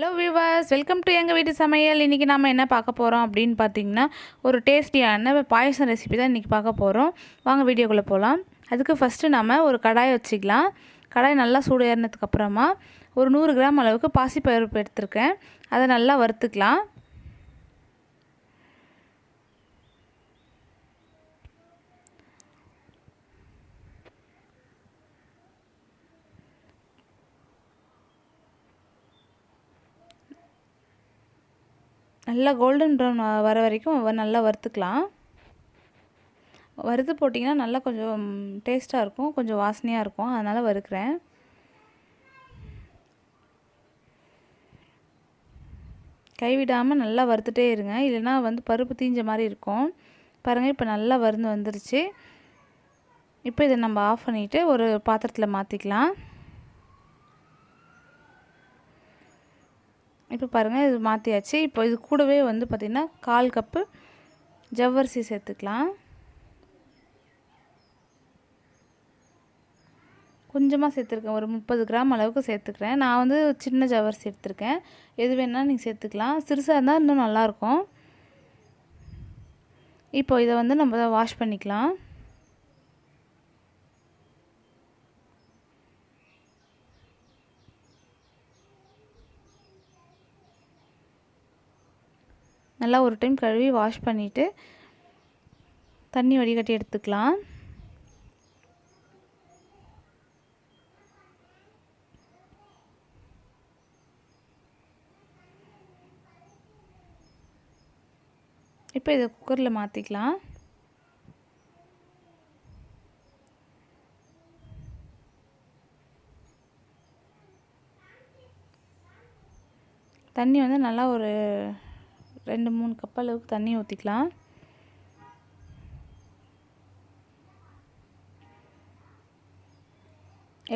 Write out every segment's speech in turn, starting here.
Hello viewers welcome to எங்கள் வீட்டு சமையல். இன்றைக்கி நம்ம என்ன பார்க்க போகிறோம் அப்படின்னு பார்த்தீங்கன்னா ஒரு டேஸ்டியான பாயசம் ரெசிபி தான் இன்றைக்கி பார்க்க போகிறோம் வாங்க வீடியோக்குள்ளே போகலாம் அதுக்கு ஃபஸ்ட்டு நம்ம ஒரு கடாய் வச்சுக்கலாம். கடாய் நல்லா சூடு ஏறினதுக்கப்புறமா ஒரு நூறு கிராம் அளவுக்கு பாசிப்பருப்பு எடுத்திருக்கேன். அதை நல்லா வறுத்துக்கலாம். நல்லா கோல்டன் ப்ரௌன் வர வரைக்கும் நல்லா வறுத்துக்கலாம். வறுத்து போட்டிங்கன்னா நல்லா கொஞ்சம் டேஸ்ட்டாக இருக்கும் கொஞ்சம் வாசனையாக இருக்கும். அதனால் வறுக்கிறேன். கைவிடாமல் நல்லா வறுத்துட்டே இருங்க. இல்லைனா வந்து பருப்பு தீஞ்ச மாதிரி இருக்கும். பாருங்கள் இப்போ நல்லா வருந்து வந்துருச்சு. இப்போ இதை நம்ம ஆஃப் பண்ணிவிட்டு ஒரு பாத்திரத்தில் மாற்றிக்கலாம் இப்போ பாருங்கள் இது மாற்றியாச்சு இப்போ இது கூடவே வந்து பார்த்திங்கன்னா கால் கப்பு ஜவ்வரிசி சேர்த்துக்கலாம். கொஞ்சமாக சேர்த்துருக்கேன். ஒரு முப்பது கிராம் அளவுக்கு சேர்த்துக்கிறேன். நான் வந்து சின்ன ஜவ்வரிசி எடுத்திருக்கேன். எது வேணாலும் நீங்கள் சேர்த்துக்கலாம். சிறுசாக இருந்தால் இன்னும் நல்லாயிருக்கும் இப்போ இதை வந்து நம்ம வாஷ் பண்ணிக்கலாம். நல்லா ஒரு டைம் கழுவி வாஷ் பண்ணிவிட்டு தண்ணி வடிகட்டி எடுத்துக்கலாம். இப்போ இதை குக்கரில் மாற்றிக்கலாம் தண்ணி வந்து நல்லா ஒரு ரெண்டு மூணு கப் அளவுக்கு தண்ணி ஊற்றிக்கலாம்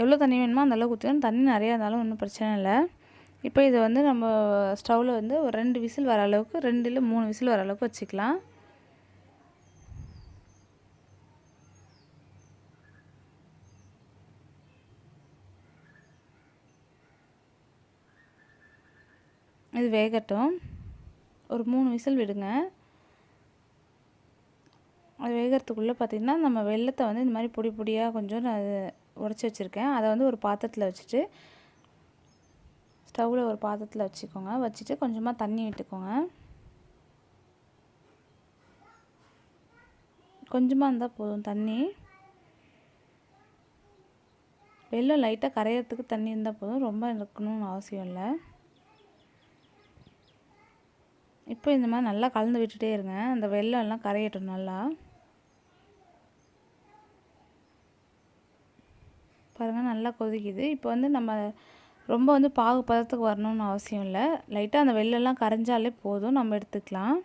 எவ்வளோ தண்ணி வேணுமோ அந்தளவுக்கு ஊற்றிக்கணும் தண்ணி நிறையா இருந்தாலும் ஒன்றும் பிரச்சனை இல்லை. இப்போ இதை வந்து நம்ம ஸ்டவ்வில் வந்து ஒரு ரெண்டு விசில் வர அளவுக்கு ரெண்டு இல்லை மூணு விசில் வர அளவுக்கு வச்சுக்கலாம். இது வேகட்டும். ஒரு மூணு விசில் விடுங்க. அது வேகிறதுக்குள்ளே பார்த்திங்கன்னா நம்ம வெள்ளத்தை வந்து இந்த மாதிரி பொடி பொடியாக கொஞ்சம் நான் உடச்சி வச்சுருக்கேன். அதை வந்து ஒரு பாத்திரத்தில் வச்சுட்டு ஸ்டவ்வில் ஒரு பாத்திரத்தில் வச்சுக்கோங்க. வச்சுட்டு கொஞ்சமாக தண்ணி விட்டுக்கோங்க. கொஞ்சமாக இருந்தால் போதும் தண்ணி. வெள்ளம் லைட்டாக கரையிறதுக்கு தண்ணி இருந்தால் போதும். ரொம்ப இருக்கணும்னு அவசியம் இல்லை. இப்போ இந்த மாதிரி நல்லா கலந்து விட்டுட்டே இருங்க. அந்த வெள்ளம் எல்லாம் கரையட்டும் நல்லா. பாருங்கள் நல்லா கொதிக்குது. இப்போ வந்து நம்ம ரொம்ப வந்து பாகு பதத்துக்கு வரணும்னு அவசியம் இல்லை. லைட்டாக அந்த வெள்ளெல்லாம் கரைஞ்சாலே போதும். நம்ம எடுத்துக்கலாம்.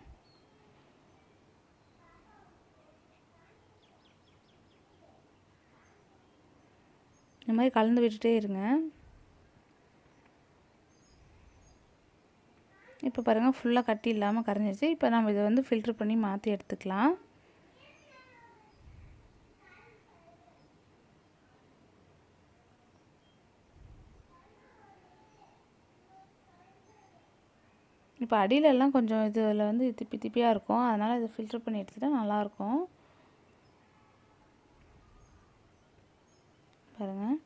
இந்த மாதிரி கலந்து விட்டுட்டே இருங்க. இப்போ பாருங்கள் ஃபுல்லாக கட்டி இல்லாமல் கரைஞ்சிச்சு இப்போ நம்ம இதை வந்து ஃபில்ட்ரு பண்ணி மாற்றி எடுத்துக்கலாம். இப்போ அடியிலெல்லாம் கொஞ்சம் இதில் வந்து திப்பி திப்பியாக இருக்கும். அதனால் இதை ஃபில்ட்ரு பண்ணி எடுத்துகிட்டா நல்லாயிருக்கும் பாருங்கள்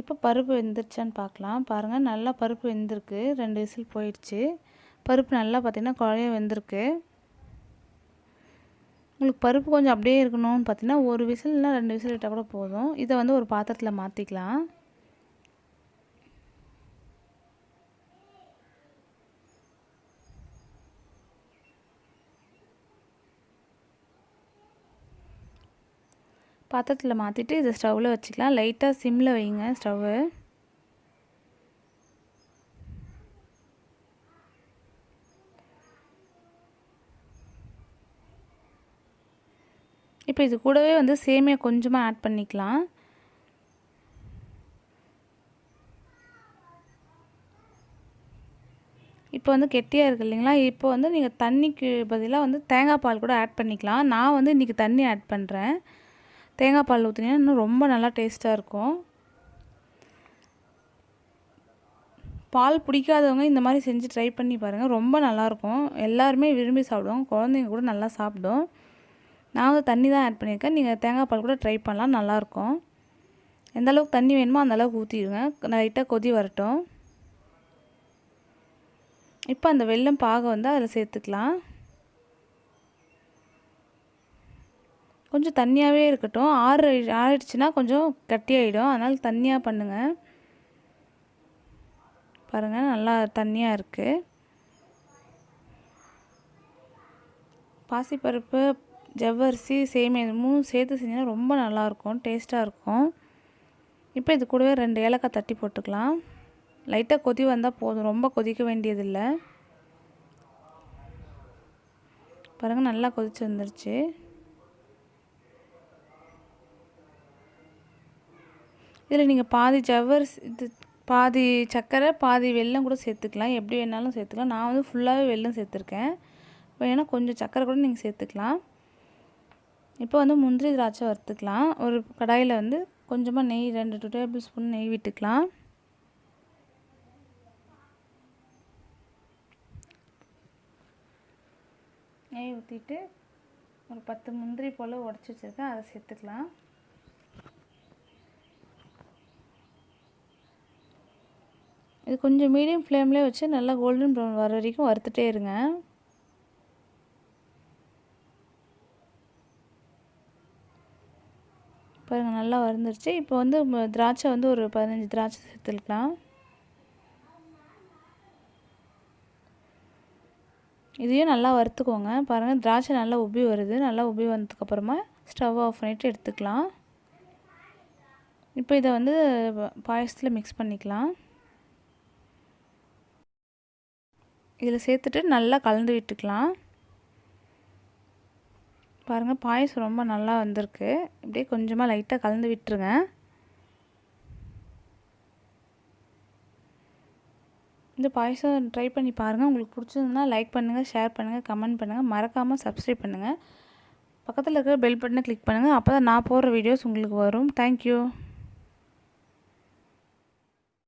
இப்போ பருப்பு வெந்துருச்சான்னு பார்க்கலாம். பாருங்கள் நல்லா பருப்பு வெந்திருக்கு. ரெண்டு விசில் போயிடுச்சு. பருப்பு நல்லா பார்த்திங்கன்னா குழைய வெந்திருக்கு. உங்களுக்கு பருப்பு கொஞ்சம் அப்படியே இருக்கணும்னு பார்த்தீங்கன்னா ஒரு விசில் ரெண்டு விசில் விட்டால் கூட போதும். இதை வந்து ஒரு பாத்திரத்தில் மாற்றிக்கலாம் பாத்திரத்தில் மாற்றிட்டு இதை ஸ்டவ்வில் வச்சுக்கலாம். லைட்டாக சிம்மில் வைங்க ஸ்டவ்வு. இப்போ இது கூடவே வந்து சேமியா கொஞ்சமாக ஆட் பண்ணிக்கலாம். இப்போ வந்து கெட்டியாக இருக்குது இல்லைங்களா? இப்போ வந்து நீங்கள் தண்ணிக்கு பதிலாக வந்து தேங்காய் பால் கூட ஆட் பண்ணிக்கலாம். நான் வந்து இன்றைக்கி தண்ணி ஆட் பண்ணுறேன் தேங்காய் பால் ஊற்றினீங்கன்னா இன்னும் ரொம்ப நல்லா டேஸ்ட்டாக இருக்கும். பால் பிடிக்காதவங்க இந்த மாதிரி செஞ்சு ட்ரை பண்ணி பாருங்கள் ரொம்ப நல்லாயிருக்கும் எல்லாருமே விரும்பி சாப்பிடுவோம் குழந்தைங்க கூட நல்லா சாப்பிடும். நான் வந்து தண்ணி தான் ஆட் பண்ணியிருக்கேன். நீங்கள் தேங்காய் பால் கூட ட்ரை பண்ணலாம். நல்லாயிருக்கும் எந்த அளவுக்கு தண்ணி வேணுமோ அந்தளவுக்கு ஊற்றிடுங்க லைட்டாக கொதி வரட்டும். இப்போ அந்த வெள்ளம் பாகை வந்து அதில் சேர்த்துக்கலாம். கொஞ்சம் தண்ணியாகவே இருக்கட்டும். ஆறு ஆறிடுச்சுன்னா கொஞ்சம் கட்டியாயிடும். அதனால் தண்ணியாக பண்ணுங்கள் பாருங்கள் நல்லா தண்ணியாக இருக்குது பாசிப்பருப்பு ஜவ்வரிசி சேமியா இது மூணும் சேர்த்து செஞ்சிங்கன்னா ரொம்ப நல்லாயிருக்கும். டேஸ்ட்டாக இருக்கும். இப்போ இது கூடவே ரெண்டு ஏலக்காய் தட்டி போட்டுக்கலாம். லைட்டாக கொதி வந்தால் போதும். ரொம்ப கொதிக்க வேண்டியதில்லை. பாருங்கள் நல்லா கொதிச்சு வந்துருச்சு. இதில் நீங்கள் பாதி ஜவ்வரிசி இது பாதி சர்க்கரை பாதி வெல்லம் கூட சேர்த்துக்கலாம். எப்படி வேணாலும் சேர்த்துக்கலாம். நான் வந்து ஃபுல்லாகவே வெல்லம் சேர்த்துருக்கேன். வேணால் கொஞ்சம் சர்க்கரை கூட நீங்கள் சேர்த்துக்கலாம். இப்போ வந்து முந்திரி திராட்சை வறுத்துக்கலாம். ஒரு கடாயில் வந்து கொஞ்சமாக நெய் ரெண்டு டூ டேபிள் ஸ்பூன் நெய் விட்டுக்கலாம். நெய் ஊற்றிட்டு ஒரு பத்து முந்திரி போல் உடச்சி வச்சுருக்கேன். அதை சேர்த்துக்கலாம். இது கொஞ்சம் மீடியம் ஃப்ளேம்லேயே வச்சு நல்லா கோல்டன் ப்ரௌன் வர வரைக்கும் வறுத்துட்டே இருங்க. பாருங்கள் நல்லா வறுந்துருச்சு. இப்போ வந்து திராட்சை வந்து ஒரு பதினஞ்சு திராட்சை சேர்த்துக்கலாம். இதையும் நல்லா வறுத்துக்கோங்க. பாருங்கள் திராட்சை நல்லா உப்பி வருது. நல்லா உப்பி வந்ததுக்கப்புறமா ஸ்டவ் ஆஃப் பண்ணிவிட்டு எடுத்துக்கலாம். இப்போ இதை வந்து பாயசத்தில் மிக்ஸ் பண்ணிக்கலாம். இதில் சேர்த்துட்டு நல்லா கலந்து விட்டுக்கலாம். பாருங்கள் பாயசம் ரொம்ப நல்லா வந்திருக்கு. இப்படியே கொஞ்சமாக லைட்டாக கலந்து விட்டுருங்க. இந்த பாயசம் ட்ரை பண்ணி பாருங்கள் உங்களுக்கு பிடிச்சதுன்னா லைக் பண்ணுங்கள் ஷேர் பண்ணுங்கள் கமெண்ட் பண்ணுங்கள் மறக்காமல் சப்ஸ்கிரைப் பண்ணுங்கள் பக்கத்தில் இருக்கிற பெல் பட்டனை கிளிக் பண்ணுங்கள் அப்போ தான் நான் போடுற வீடியோஸ் உங்களுக்கு வரும். தேங்க்யூ